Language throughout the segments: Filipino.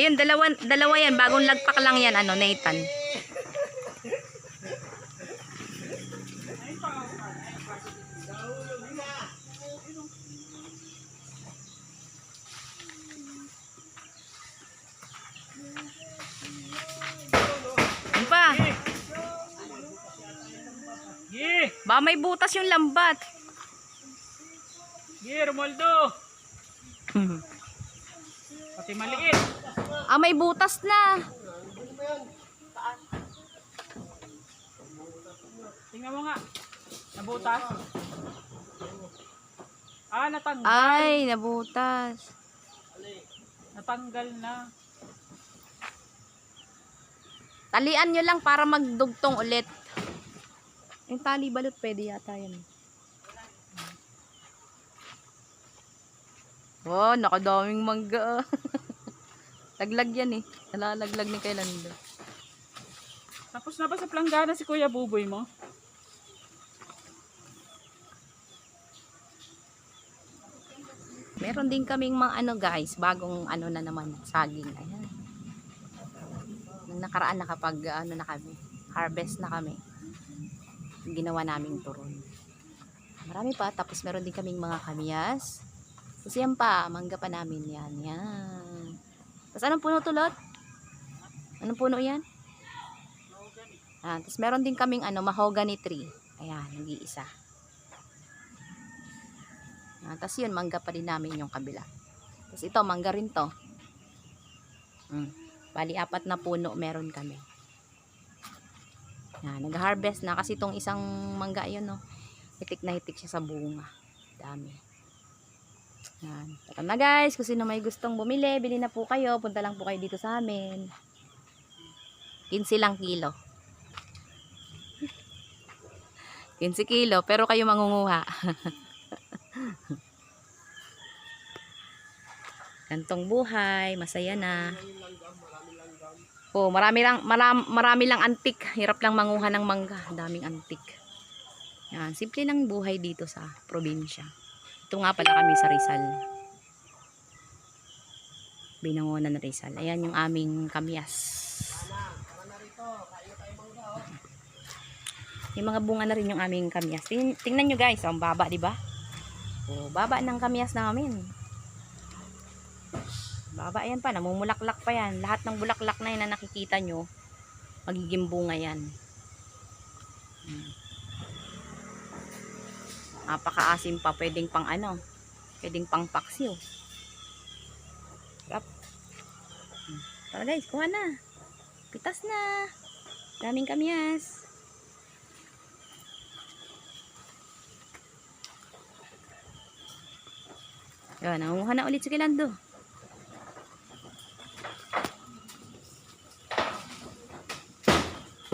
Ayun, dalawa, dalawa yan. Bagong lagpak lang yan, ano, Nathan. Ano pa? Ba may butas yung lambat. Ye, Romualdo! Pati maliit. ah, may butas na. Tingnan mo nga. Nabutas. Ah, natanggal. Ay, nabutas. Natanggal na. Talian nyo lang para magdugtong ulit. Yung tali balot, pwede yata yan. Oh, nakadaming mangga. Laglag yan eh. Nalalaglag ni kailan doon. Tapos na ba sa planggana si Kuya Buboy mo? Meron din kaming mga ano guys, bagong ano na naman, saging. Ayan. Nung nakaraan nakapag ano na kami, harvest na kami. Ginawa naming turon. Marami pa, tapos meron din kaming mga kamyas. Tapos yan pa, mangga pa namin yan. Yan. Tapos anong puno tulot? Anong puno yan? Ah, tapos meron din kaming ano, mahogany tree. Ayan, nag-iisa. Ah, tapos yun, mangga pa din namin yung kabila. Tapos ito, mangga rin to. Mm. Bali, apat na puno meron kami. Yan, nag-harvest na kasi itong isang mangga yun, no. Hitik na hitik siya sa bunga. Dami. Yan. Tara na guys, kung sino may gustong bumili, bili na po kayo. Punta lang po kayo dito sa amin. 15 lang kilo. 15 kilo, pero kayo mangunguha. Gantong buhay, masaya na. Oh, marami lang maram, marami lang antik. Hirap lang manguha ng mangga, daming antik. Yan, simple lang buhay dito sa probinsya. Ito nga pala kami sa Rizal. Binangonan Rizal. Ayan yung aming kamyas. May mga bunga na rin yung aming kamyas. Ting tingnan nyo guys, ang baba, di ba? Oh, baba ng kamyas namin. Baba yan pa, namumulaklak pa yan. Lahat ng bulaklak na yan na nakikita nyo, magiging bunga yan. Hmm. Napakaasim pa, pwedeng pang ano, pwedeng pang paksiw. Sarap. Hmm. Tara guys, kuha na. Pitas na. Daming kamyas. Yan, nangunguha na ulit si Kilando.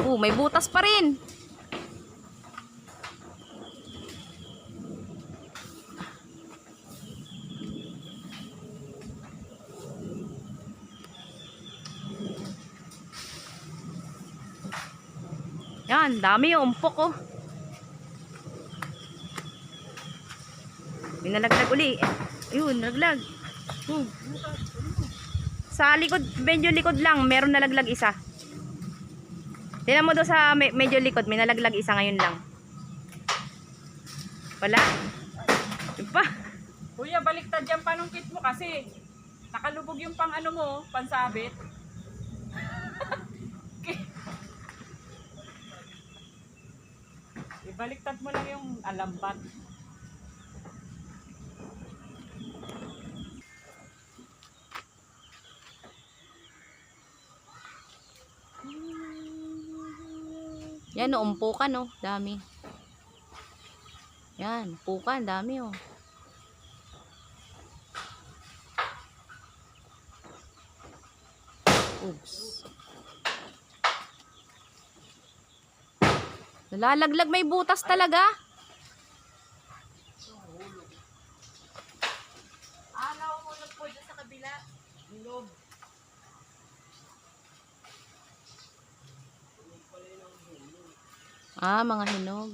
Oh, may butas pa rin. Yan, dami yung umpok oh. May nalaglag uli. Ayun, nalaglag. Hmm. Sa likod, medyo likod lang, meron nalaglag isa. Tingnan mo doon sa me- medyo likod, may nalaglag isa ngayon lang. Wala. Pa. Kuya, baliktad yung panungkit mo kasi nakalubog yung pang ano mo, pansabit. Ibaliktad mo lang yung alambat. Yan, no, umpukan, no. Dami. Yan, umpukan, dami, oh. Oops. Nalalaglag, may butas talaga. Ah, nauhulog po dyan sa kabila. Hulog. Ah, mga hinog.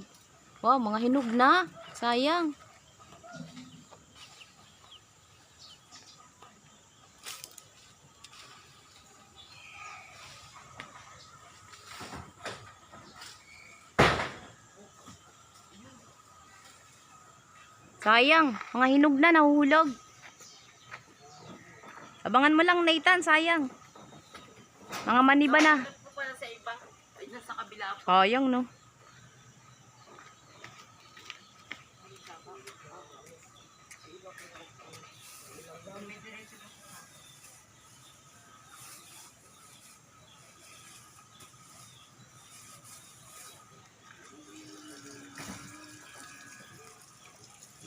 Wow, mga hinog na. Sayang. Sayang, mga hinog na, nahuhulog. Abangan mo lang, Nathan, sayang. Mga maniba na. Kabila. Sayang, no?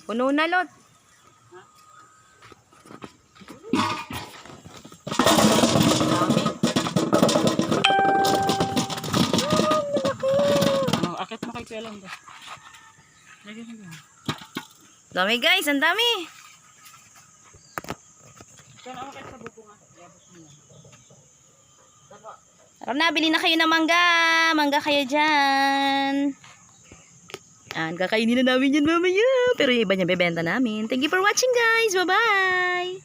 Puno na, Lot. Oh, akit mo kay Lando. Lagyan mo. Dami, guys. Ang dami. Tara na, bili na kayo ng mangga. Mangga kayo dyan. Ah, kakainin na namin yan mamaya. Pero yung iba niya bebenta namin. Thank you for watching guys. Bye-bye.